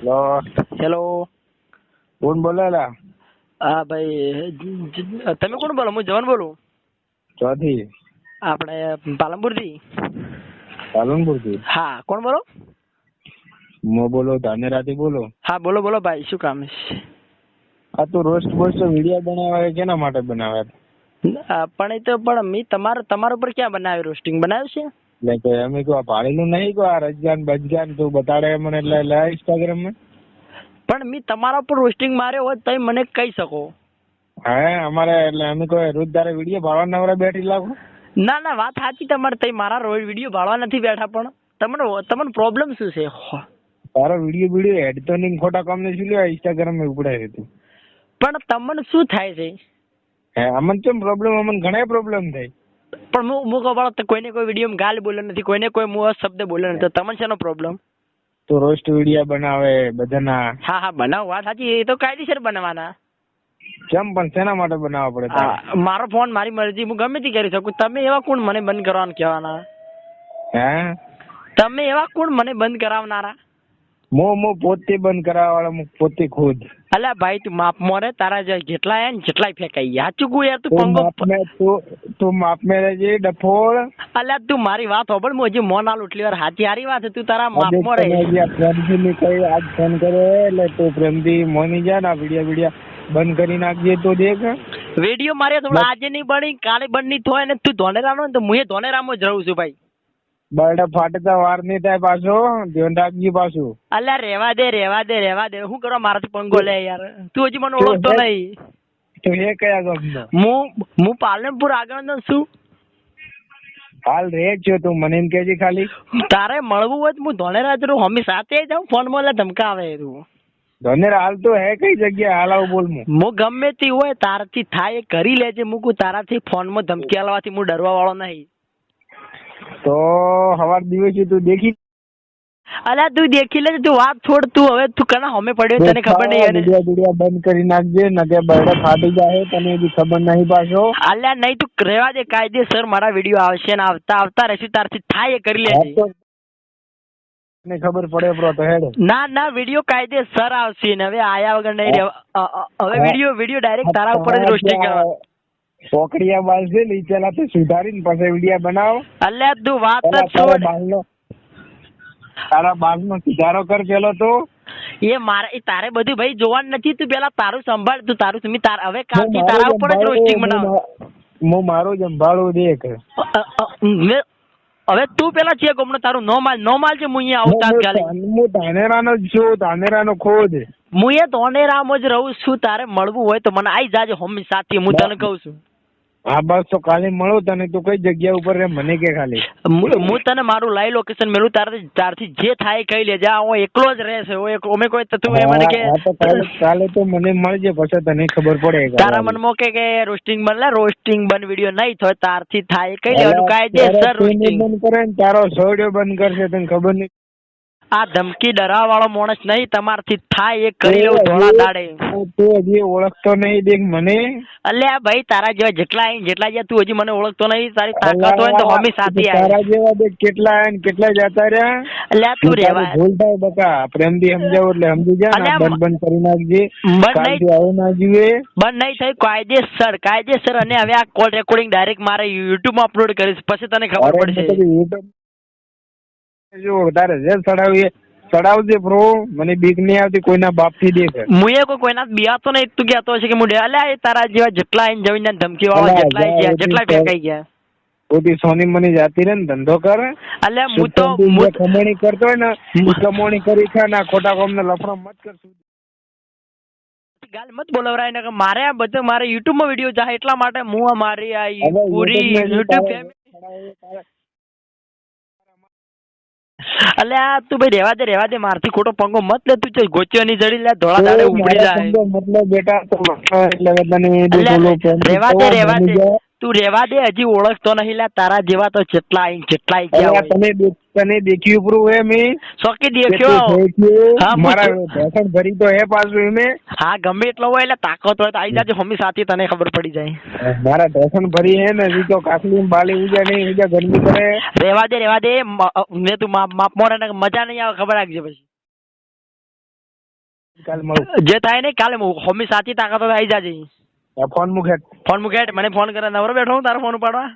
Hello hello કોણ બોલેલા હા ભાઈ તમે કોણ બોલો? હું જવાન બોલું? ચોથી. આપણે પાલનપુરથી હા કોણ બોલો? હું બોલો ધાનેરાથી બોલો. હા બોલો બોલો ભાઈ શું કામ છે? આ તો રોસ્ટ બોસ્ટ વીડિયો બનાવે છે કેના માટે બનાવે? અ, પણ એ તો પણ મેં તમારા તમારા ઉપર ક્યાં બનાવ્યું રોસ્ટિંગ બનાવ્યું છે? એટલે કે અમે કહો આ પાડેલું નહીં કહો આ રજગાન બજગાન તું બતાડે મને એટલે લે ઇન્સ્ટાગ્રામમાં પણ મેં તમારા પર રોસ્ટિંગ માર્યો હોત તમે મને કહી શકો. હે અમારે એટલે અમે કહો રોજ તારે વીડિયો ભાડવા નવરા બેઠી લાગો. ના ના વાત સાચી તમારે તઈ. મારા રોજ વીડિયો ભાડવા નથી બેઠા પણ તમને તમને પ્રોબ્લેમ શું છે. તારો વીડિયો વીડિયો હેડ તો નહીં ખોટા કામ ને શું લેવા ઇન્સ્ટાગ્રામમાં ઉપડાય તું. પણ તમને શું થાય છે? હે અમને કેમ પ્રોબ્લેમ અમને ઘણા પ્રોબ્લેમ થાય. પણ હું હું કહું તો કોઈને કોઈ વીડિયો ગાલ બોલ્યો નથી કોઈને કોઈ મું શબ્દ બોલ્યો નથી. તમને શેનો પ્રોબ્લેમ તો રોસ્ટ વિડીયા બનાવે બધાના. હા હા બનાવ વાત સાચી. એ તો કાયદેસર બનાવવાના કેમ પણ શેના માટે બનાવવા પડે મારો ફોન મારી મરજી હું ગમે તે કરી શકું. તમે એવા કોણ મને બંધ કરવાનું કહેવાના હે? તમે એવા કોણ મને બંધ કરાવનારા? મો મો પોતે બંધ કરાવવા વાળા હું પોતે ખુદ. અલ્યા ભાઈ તું માપ મોરે તારા જે જેટલા આયા ને જેટલાય ફેંકાઈ ગયા. સાચું કહું યાર તું પંગો તું તું માપ મેં રહેજે ડફોળ. અલ્યા તું મારી વાત હોબળ હું હજી મોં ના લૂંટલી વાર. હાચી હારી વાત તું તારા માપ મોરે. હજી આ કઈ આજ ફોન કરે એટલે તું પ્રેમજી મોની જા ના વિડિયા વિડિયા બંધ કરી નાખજે તો દેખ. વિડિયો મારે થોડો આજે નહીં બની કાલે બંધ નહીં થાય ને તું ધોનેરાનો ને તો હું એ ધોનેરામાં જ રહું છું ભાઈ. બરડે ફાટતા વાર નહીં થાય પાછો ધ્યાન રાખજે પાછું. અલ્યા રેવા દે રેવા દે રેવા દે. હું કરવા મારાથી પંગો લે યાર? તું હજી મને ઓળખતો નહીં. તો એ કયા ગામનો? હું હું પાલનપુર આગળનો છું. હાલ રે છો તું મને એમ કહેજે ખાલી. તારે મળવું હોય તો હું ધોનેરાજ રહું. અમે સાથે જાઉં ફોનમાં ધમકાવે તું. ધનેર હાલ તો હે કઈ જગ્યા હાલ આવું બોલ હું ગમે તે હોય તારથી થાય એ કરી લેજે. મૂકું તારાથી ફોનમાં ધમકી હાલવાથી હું ડરવા વાળો નહીં. તો હવાર દિવસે તું દેખી અલ્યા તું દેખી લે તું વાત છોડ તું હવે તું કના હમે પડ્યો તને ખબર નહીં અને દુડિયા બંધ કરી નાખજે નકે બરડે ફાટી જાય તને બી ખબર નહીં પાછો. અલ્યા નહીં તું રહેવા દે કાયદેસર મારા વીડિયો આવશે ને આવતા આવતા રહેશે તારથી થાય કરી લે લેજે. તો ખબર પડે પ્રો તો હેડ. ના ના વીડિયો કાયદેસર આવશે ને હવે આયા વગર નહીં હવે વીડિયો વીડિયો ડાયરેક્ટ તારા ઉપર જ રોસ્ટિંગ કરવા. પોકડિયા બાલ છે ને પેલા તો સુધારીને પછી વિડિયા બનાવો. અલ્યા તું વાત જ પેલા તારા છોડ. બાલનો સુધારો કર પેલો તો. એ મારે તારે બધું ભાઈ જોવાનું નથી તું પેલા તારું સંભાળ તું તારું તમે તાર હવે કાલથી તારા ઉપર જ રોસ્ટિંગ બનાવ. હું મારું જ સંભાળું દેખ. હવે તું પેલા છે ગમનો તારું નો માલ નો માલ છે હું અહીંયા આવતા હું હું ધાનેરાનો જ છું ધાનેરાનો ખોદ. હું એ ધોનેરામ જ રહું છું તારે મળવું હોય તો મને આઈ જાજે હોમી સાથે હું તને કહું છું. હા બસ તો કાલે મળો તને તું કઈ જગ્યા ઉપર રે મને કે ખાલી. હું તને મારું લાઈવ લોકેશન મેલું તારે તારથી જે થાય કઈ લેજે. આ હું એકલો જ રહેશે હું એક અમે કોઈ તો એ મને કે કાલે તો મને મળજે પછી તને ખબર પડે તારા મનમાં કે કે રોસ્ટિંગ બન લે રોસ્ટિંગ બન વીડિયો નહીં થાય તારથી થાય કઈ લેવાનું. કાય દે સર રોસ્ટિંગ બંધ કરે ને તારો સોડિયો બંધ કરશે તને ખબર નહીં. આ ધમકી ડરાવ વાળો માણસ નહીં તમારથી થાય એ કરી લઉં ધોળા દાડે. તું હજી ઓળખતો નહીં દેખ મને. અલ્યા ભાઈ તારા જેવા જેટલા આઈને જેટલા જ્યાં તું હજી મને ઓળખતો નહીં તારી તાકાત હોય તો હોમી સાથે તારા જેવા દેખ કેટલા આયા કેટલા જતા રહ્યા? આ તું રેવા ભૂલ થાય બકા. પ્રેમથી સમજાવ એટલે સમજી જા ને બંધ બંધ કરી નાખજે. બંધ નહીં. આવું ના જીવે બંધ નહીં થઈ કાયદેસર કાયદેસર. અને હવે આ કોલ રેકોર્ડિંગ ડાયરેક્ટ મારે યુટ્યુબમાં અપલોડ કરીશ. પછી તને ખબર પડશે. YouTube જો તારે જે ચડાવી ચડાવજે પ્રો મને બીક નહીં આવતી કોઈના બાપથી દેખ હું એ કોઈ કોઈના બિયાતો નહીં તું કહેતો છે કે મુડે અલ્યા એ તારા જેવા જેટલા આઈને જમીન ધમકી વાળા જેટલા ગયા જેટલા ફેંકાઈ ગયા. ઓથી સોની મની જાતી રે ને ધંધો કરે. અલ્યા હું તો કમાણી કરતો હોય ને કમાણી કરી છે ને ખોટા ખોટા કોમને લફડા મત કર ગાલ મત બોલાવરાય ને કે મારે આ બધું મારે યુટ્યુબમાં વીડિયો જાય એટલા માટે હું મારી આ પૂરી YouTube ને યુટ્યુબ આ તું ભાઈ રેવા દે રેવા દે મારથી ખોટો પંગો મત લે તું ગોચ્યો ની જડી લે ધોળા દાડે ઉપડી જાય મતલબ બેટા તો એટલે બધાને તો દે રેવા દે. તું રેવા દે હજી ઓળખતો નહીં લે તારા જેવા તો જેટલા આઈ આઈ ગયા તમે તને દેખ્યું પૂરું હે મેં? સોકી દેખ્યો. હા, મારા. ભેસણ ભરી તો હે પાછું એમે હા ગમે એટલો હોય એટલે તાકાત હોય તો આઈ જાજે હમી સાથી તને ખબર પડી જાય. મારા ઢેસણ ભરી હે ને હજી તો કાકલી બાલી ઉજા નહીં ઉજા ગરમી કરે. રેવા દે રેવા દે મ- મેં તું માપ મોરે ને મજા નહીં આવે ખબર રાખજે પછી. કાલ મળું. જે થાય ને કાલે હોમી સાચી તાકાતો આવી જાજે. ફોન મૂકે ફોન મૂકે હેઠ, મને ફોન કરે નવરો બેઠો હું તારો ફોન ઉપાડવા.